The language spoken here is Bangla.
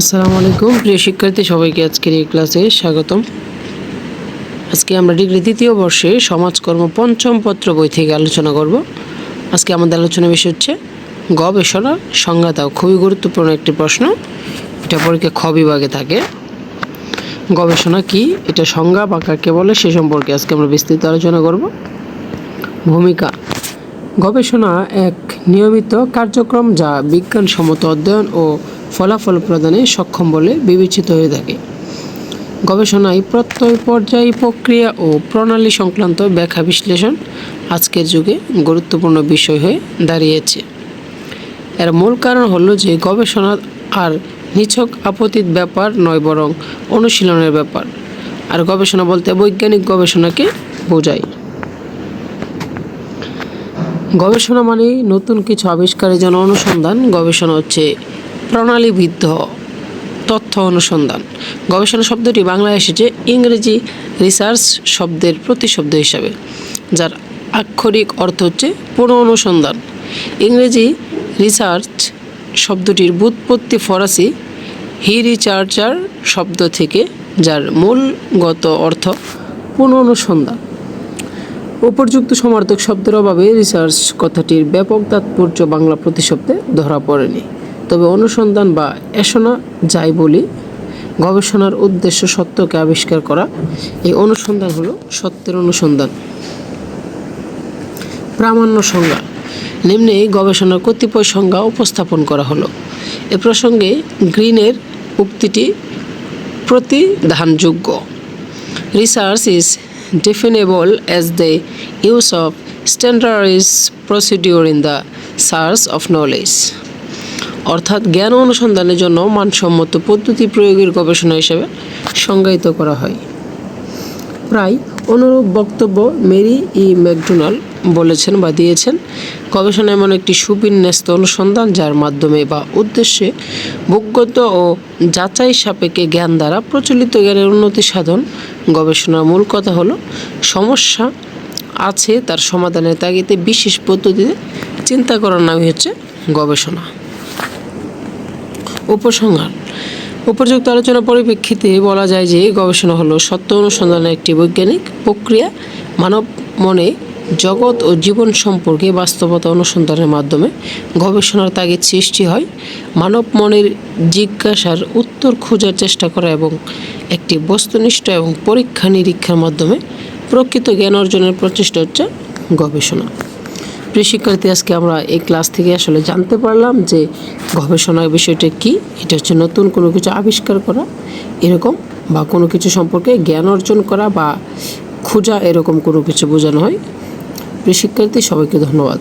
আসসালামু আলাইকুম। প্রিয় শিক্ষার্থী, সবাইকে আজকের এই ক্লাসে স্বাগতম। আজকে আমরা ডিগ্রি দ্বিতীয় বর্ষে সমাজকর্ম পঞ্চম পত্র বই থেকে আলোচনা করব। আজকে আমাদের আলোচনা বিষয় হচ্ছে, গবেষণা সংজ্ঞা দাও খুবই গুরুত্বপূর্ণ একটি প্রশ্ন। এটা পরীক্ষা খ বিভাগে থাকে। গবেষণা কি? এটা সংজ্ঞা বা কাকে বলে? সে সম্পর্কে আজকে আমরা বিস্তৃত আলোচনা করব। ভূমিকা। গবেষণা এক নিয়মিত কার্যক্রম যা বিজ্ঞানসম্মত অধ্যয়ন ও ফলাফল প্রদানে সক্ষম বলে বিবেচিত হয়ে থাকে। গবেষণায় প্রত্যয় পর্যায় প্রক্রিয়া ও প্রণালী সংক্রান্ত ব্যাখ্যা বিশ্লেষণ আজকের যুগে গুরুত্বপূর্ণ বিষয় হয়ে দাঁড়িয়েছে। এর মূল কারণ হলো যে গবেষণা আর নিছক আপত্তির ব্যাপার নয় বরং অনুশীলনের ব্যাপার। আর গবেষণা বলতে বৈজ্ঞানিক গবেষণাকে বোঝায়। গবেষণা মানে নতুন কিছু আবিষ্কারের জন্য অনুসন্ধান, গবেষণা হচ্ছে প্রণালীবিদ্ধ তথ্য অনুসন্ধান। গবেষণা শব্দটি বাংলায় এসেছে ইংরেজি রিসার্চ শব্দের প্রতিশব্দ হিসাবে, যার আক্ষরিক অর্থ হচ্ছে পুনঃ অনুসন্ধান। ইংরেজি রিসার্চ শব্দটির বুৎপত্তি ফরাসি হি রিচার্চার শব্দ থেকে, যার মূলগত অর্থ পুনঃ অনুসন্ধান। উপযুক্ত সমার্থক শব্দের অভাবে রিসার্চ কথাটির ব্যাপক তাৎপর্য বাংলা প্রতিশব্দে ধরা পড়েনি। তবে অনুসন্ধান বা এসনা যাই বলি, গবেষণার উদ্দেশ্য সত্যকে আবিষ্কার করা, এই অনুসন্ধান হলো সত্যের অনুসন্ধান। প্রামাণ্য সংজ্ঞা। নিম্নে গবেষণার কতিপয় সংজ্ঞা উপস্থাপন করা হলো। এ প্রসঙ্গে গ্রিনের উক্তিটি প্রতিধানযোগ্য। Research is definable as the use of standardized procedure in the search of knowledge. অর্থাৎ জ্ঞান অনুসন্ধানের জন্য মানসম্মত পদ্ধতি প্রয়োগের গবেষণা হিসেবে সংজ্ঞায়িত করা হয়। প্রায় অনুরূপ বক্তব্য মেরি ই ম্যাকডোনাল্ড বলেছেন বা দিয়েছেন গবেষণা এমন একটি সুবিন্যস্ত অনুসন্ধান যার মাধ্যমে বা উদ্দেশ্যে ভূগত ও যাচাই সাপেক্ষে জ্ঞান দ্বারা প্রচলিত জ্ঞানের উন্নতি সাধন গবেষণার মূল কথা হলো, সমস্যা আছে তার সমাধানের তাগিদে বিশেষ পদ্ধতিতে চিন্তা করার নামই হচ্ছে গবেষণা। উপসংহার। উপযুক্ত আলোচনার পরিপ্রেক্ষিতে বলা যায় যে, গবেষণা হলো সত্য অনুসন্ধানের একটি বৈজ্ঞানিক প্রক্রিয়া। মানব মনে জগৎ ও জীবন সম্পর্কে বাস্তবতা অনুসন্ধানের মাধ্যমে গবেষণার তাগিদ সৃষ্টি হয়। মানব মনের জিজ্ঞাসার উত্তর খোঁজার চেষ্টা করা এবং একটি বস্তুনিষ্ঠ এবং পরীক্ষা নিরীক্ষার মাধ্যমে প্রকৃত জ্ঞান অর্জনের প্রচেষ্টা হচ্ছে গবেষণা। প্রিয় শিক্ষার্থী, আজকে আমরা এই ক্লাস থেকে আসলে জানতে পারলাম যে গবেষণার বিষয়টা কি। এটা হচ্ছে নতুন কোনো কিছু আবিষ্কার করা, এরকম বা কোনো কিছু সম্পর্কে জ্ঞান অর্জন করা বা খোঁজা, এরকম কোনো কিছু বোঝানো হয়। প্রিয় শিক্ষার্থী, সবাইকে ধন্যবাদ।